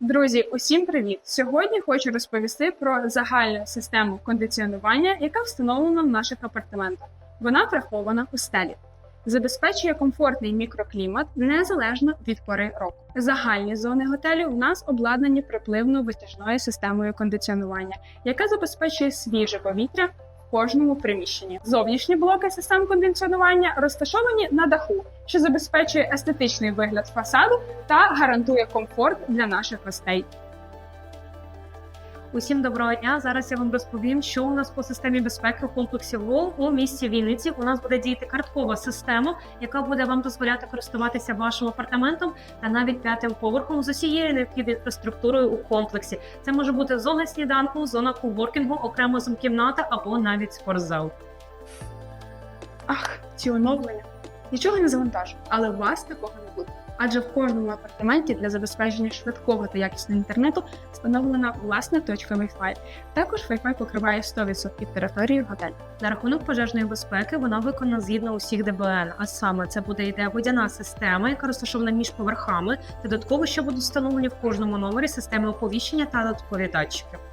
Друзі, усім привіт! Сьогодні хочу розповісти про загальну систему кондиціонування, яка встановлена в наших апартаментах. Вона врахована у стелі. Забезпечує комфортний мікроклімат незалежно від пори року. Загальні зони готелю в нас обладнані припливно-витяжною системою кондиціонування, яка забезпечує свіже повітря кожному приміщенні. Зовнішні блоки систем кондиціонування розташовані на даху, що забезпечує естетичний вигляд фасаду та гарантує комфорт для наших гостей. Усім доброго дня. Зараз я вам розповім, що у нас по системі безпеки у комплексі ВОЛ у місті Вінниці. У нас буде діяти карткова система, яка буде вам дозволяти користуватися вашим апартаментом та навіть п'ятим поверхом з усією необхідною інфраструктурою у комплексі. Це може бути зона сніданку, зона коворкінгу, окремо кімната або навіть спортзал. Ах, ці оновлення. Нічого не завантажу, але вас такого не буде. Адже в кожному апартаменті для забезпечення швидкого та якісного інтернету встановлена власна точка Wi-Fi. Також Wi-Fi покриває 100% території готелю. На рахунок пожежної безпеки вона виконана згідно усіх ДБН. А саме це буде йде водяна система, яка розташована між поверхами. Додатково, що будуть встановлені в кожному номері системи оповіщення та додаткові датчики.